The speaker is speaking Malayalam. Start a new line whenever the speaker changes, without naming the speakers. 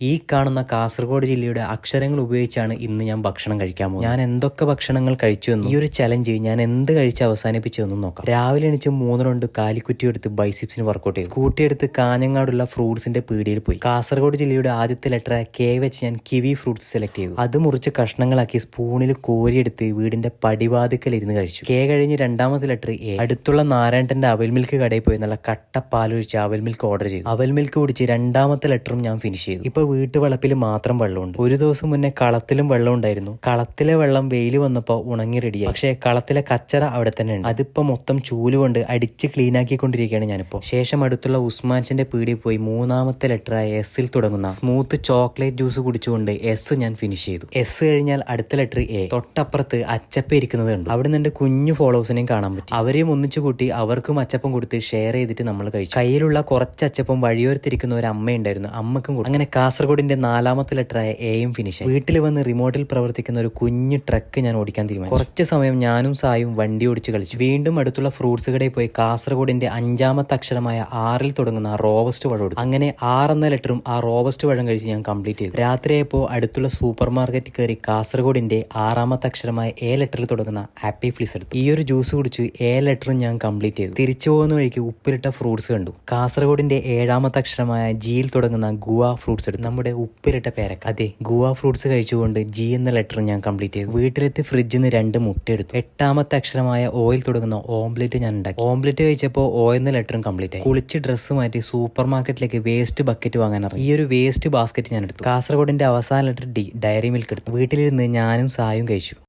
ഈ കാണുന്ന കാസർഗോഡ് ജില്ലയുടെ അക്ഷരങ്ങൾ ഉപയോഗിച്ചാണ് ഇന്ന് ഞാൻ ഭക്ഷണം കഴിക്കാൻ പോകുന്നത്. ഞാൻ എന്തൊക്കെ ഭക്ഷണങ്ങൾ കഴിച്ചു എന്നും ഈ ഒരു ചലഞ്ച് ഞാൻ എന്ത് കഴിച്ച് അവസാനിപ്പിച്ചു എന്നും നോക്കാം. രാവിലെ എണീച്ച് മൂന്നിനുണ്ട് രണ്ട് കാലിക്കുറ്റി എടുത്ത് ബൈസിപ്സിന് വർക്കൗട്ട് ചെയ്തു. സ്കൂട്ടി എടുത്ത് കാഞ്ഞങ്ങാടുള്ള ഫ്രൂട്ട്സിന്റെ പീടിയിൽ പോയി. കാസർഗോഡ് ജില്ലയുടെ ആദ്യത്തെ ലെറ്റർ കെ വെച്ച് ഞാൻ കിവി ഫ്രൂട്ട്സ് സെലക്ട് ചെയ്തു. അത് മുറിച്ച് കഷ്ണങ്ങളാക്കി സ്പൂണിൽ കോരിയെടുത്ത് വീടിന്റെ പടിവാതിക്കൽ ഇരുന്ന് കഴിച്ചു. കെ കഴിഞ്ഞ് രണ്ടാമത്തെ ലെറ്റർ എ അടുത്തുള്ള നാരായണന്റെ അവൽ മിൽക്ക് കടയിൽ പോയി നല്ല കട്ട പാലൊഴിച്ച് അവൽ മിൽക്ക് ഓർഡർ ചെയ്തു. അവൽ മിൽക്ക് കുടിച്ച് രണ്ടാമത്തെ ലെറ്ററും ഞാൻ ഫിനിഷ് ചെയ്തു. ഇപ്പൊ വീട്ടുവളപ്പിൽ മാത്രം വെള്ളമുണ്ട്. ഒരു ദിവസം മുന്നേ കളത്തിലും വെള്ളം ഉണ്ടായിരുന്നു. കളത്തിലെ വെള്ളം വെയിൽ വന്നപ്പോൾ ഉണങ്ങി റെഡിയായി പക്ഷേ കളത്തിലെ കച്ചറ അവിടെ തന്നെ ഉണ്ട്. അതിപ്പോ മൊത്തം ചൂൽ കൊണ്ട് അടിച്ച് ക്ലീൻ ആക്കിക്കൊണ്ടിരിക്കുകയാണ് ഞാനിപ്പോ. ശേഷം അടുത്തുള്ള ഉസ്മാൻസിന്റെ പീടിയിൽ പോയി മൂന്നാമത്തെ ലെറ്ററായ എസിൽ തുടങ്ങുന്ന സ്മൂത്ത് ചോക്ലേറ്റ് ജ്യൂസ് കുടിച്ചുകൊണ്ട് എസ് ഞാൻ ഫിനിഷ് ചെയ്തു. എസ് കഴിഞ്ഞാൽ അടുത്ത ലെറ്റർ എ തൊട്ടപ്പുറത്ത് അച്ചപ്പ ഇരിക്കുന്നത് ഉണ്ട് അവിടെ നിന്ന് എന്റെ കുഞ്ഞു ഫോളോവേഴ്സിനെയും കാണാൻ പറ്റും. അവരെയും ഒന്നിച്ചു കൂട്ടി അവർക്കും അച്ചപ്പം കൊടുത്ത് ഷെയർ ചെയ്തിട്ട് നമ്മൾ കഴിച്ചു. കയ്യിലുള്ള കുറച്ച് അച്ചപ്പം വഴിയോരത്തിരിക്കുന്ന ഒരു അമ്മയുണ്ടായിരുന്നു. അമ്മക്കും കൂടി അങ്ങനെ കാസർഗോഡിന്റെ നാലാമത്തെ ലെറ്ററായ എയും ഫിനിഷ് വീട്ടിൽ വന്ന് റിമോട്ടിൽ പ്രവർത്തിക്കുന്ന ഒരു കുഞ്ഞു ട്രക്ക് ഞാൻ ഓടിക്കാൻ തീരുമാനിച്ചു. കുറച്ച് സമയം ഞാനും സായും വണ്ടി ഓടിച്ച് കളിച്ചു. വീണ്ടും അടുത്തുള്ള ഫ്രൂട്ട്സ് കടയിൽ പോയി കാസർഗോഡിന്റെ അഞ്ചാമത്തെ അക്ഷരമായ ആറിൽ തുടങ്ങുന്ന റോബസ്റ്റ് പഴം എടുത്തു അങ്ങനെ ആർ എന്ന ലെറ്ററും ആ റോബസ്റ്റ് പഴം കഴിച്ച് ഞാൻ കംപ്ലീറ്റ് ചെയ്തു. രാത്രിയായപ്പോൾ അടുത്തുള്ള സൂപ്പർ മാർക്കറ്റിൽ കയറി കാസർഗോഡിന്റെ ആറാമത്തെ അക്ഷരമായ എ ലെറ്ററിൽ തുടങ്ങുന്ന ഹാപ്പി ഫ്ലിസ് എടുത്തു. ഈ ഒരു ജ്യൂസ് കുടിച്ച് എ ലെറ്ററും ഞാൻ കംപ്ലീറ്റ് ചെയ്തു. തിരിച്ചു പോകുന്ന വഴിക്ക് ഉപ്പിലിട്ട ഫ്രൂട്ട്സ് കണ്ടു. കാസർഗോഡിന്റെ ഏഴാമത്തെ അക്ഷരമായ ജിയിൽ തുടങ്ങുന്ന ഗുവ ഫ്രൂട്ട്സ് എടുത്തു. നമ്മുടെ ഉപ്പിലിട്ട പേരക്ക. അതെ ഗുവ ഫ്രൂട്ട്സ് കഴിച്ചുകൊണ്ട് ജി എന്ന ലെറ്റർ ഞാൻ കംപ്ലീറ്റ് ചെയ്തു. വീട്ടിലെത്തി ഫ്രിഡ്ജിൽ നിന്ന് രണ്ട് മുട്ട എടുത്തു. എട്ടാമത്തെ അക്ഷരമായ ഓയിൽ തുടങ്ങുന്ന ഓംലെറ്റ് ഞാൻ ഉണ്ടാക്കി. ഓംലെറ്റ് കഴിച്ചപ്പോൾ ഓ എന്ന ലെറ്ററും കംപ്ലീറ്റ് ആയി. കുളിച്ച് ഡ്രസ്സ് മാറ്റി സൂപ്പർ മാർക്കറ്റിലേക്ക് വേസ്റ്റ് ബക്കറ്റ് വാങ്ങാൻ ഇറങ്ങി. ഈ ഒരു വേസ്റ്റ് ബാസ്ക്കറ്റ് ഞാൻ എടുത്തു. കാസർഗോഡിന്റെ അവസാന ലെറ്റർ ഡി ഡയറി മിൽക്ക് എടുത്തു. വീട്ടിലിരുന്ന് ഞാനും സായും കഴിച്ചു.